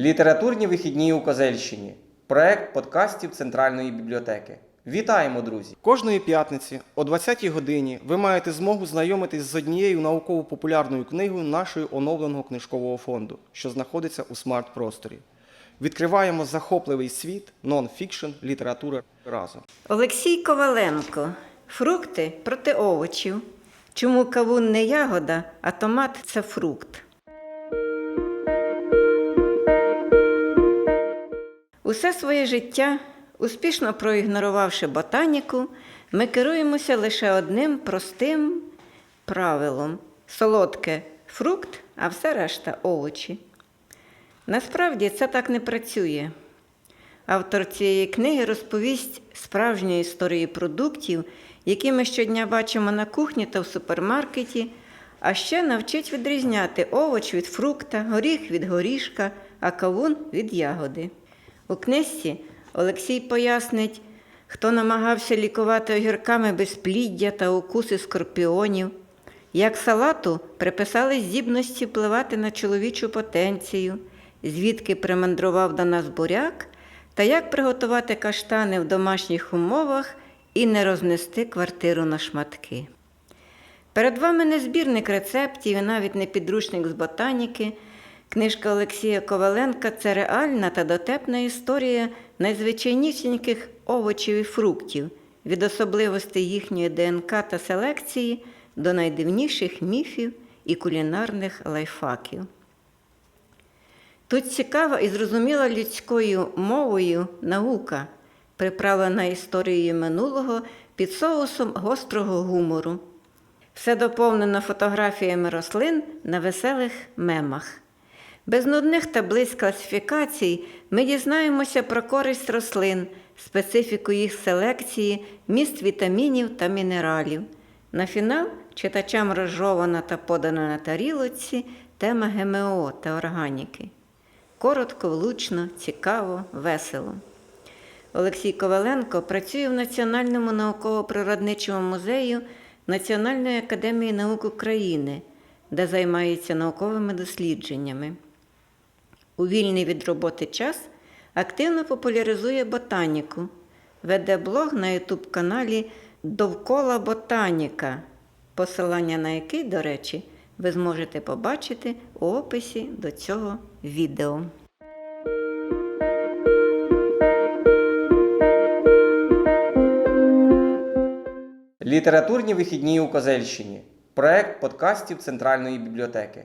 Літературні вихідні у Козельщині. Проект подкастів Центральної бібліотеки. Вітаємо, друзі! Кожної п'ятниці о 20-й годині ви маєте змогу знайомитись з однією науково-популярною книгою нашого оновленого книжкового фонду, що знаходиться у смарт-просторі. Відкриваємо захопливий світ нон-фікшн літератури разом. Олексій Коваленко. Фрукти проти овочів. Чому кавун не ягода, а томат це фрукт. Усе своє життя, успішно проігнорувавши ботаніку, ми керуємося лише одним простим правилом: солодке фрукт, а все решта овочі. Насправді це так не працює. Автор цієї книги розповість справжню історію продуктів, які ми щодня бачимо на кухні та в супермаркеті, а ще навчить відрізняти овоч від фрукта, горіх від горішка, а кавун від ягоди. У книжці Олексій пояснить, хто намагався лікувати огірками безпліддя та укуси скорпіонів, як салату приписали здібності впливати на чоловічу потенцію, звідки примандрував до нас буряк, та як приготувати каштани в домашніх умовах і не рознести квартиру на шматки. Перед вами не збірник рецептів і навіть не підручник з ботаніки. Книжка Олексія Коваленка це реальна та дотепна історія найзвичайнісіньких овочів і фруктів, від особливостей їхньої ДНК та селекції до найдивніших міфів і кулінарних лайфхаків. Тут цікава і зрозуміла людською мовою наука, приправлена історією минулого під соусом гострого гумору. Все доповнено фотографіями рослин на веселих мемах. Без нудних таблиць класифікацій ми дізнаємося про користь рослин, специфіку їх селекції, міст вітамінів та мінералів. На фінал читачам розжована та подана на тарілоці тема ГМО та органіки. Коротко, влучно, цікаво, весело. Олексій Коваленко працює в Національному науково-природничому музею Національної академії наук України, де займається науковими дослідженнями. У вільний від роботи час активно популяризує ботаніку, веде блог на ютуб каналі Довкола Ботаніка, посилання на який, до речі, ви зможете побачити у описі до цього відео. Літературні вихідні у Козельщині. Проект подкастів Центральної бібліотеки.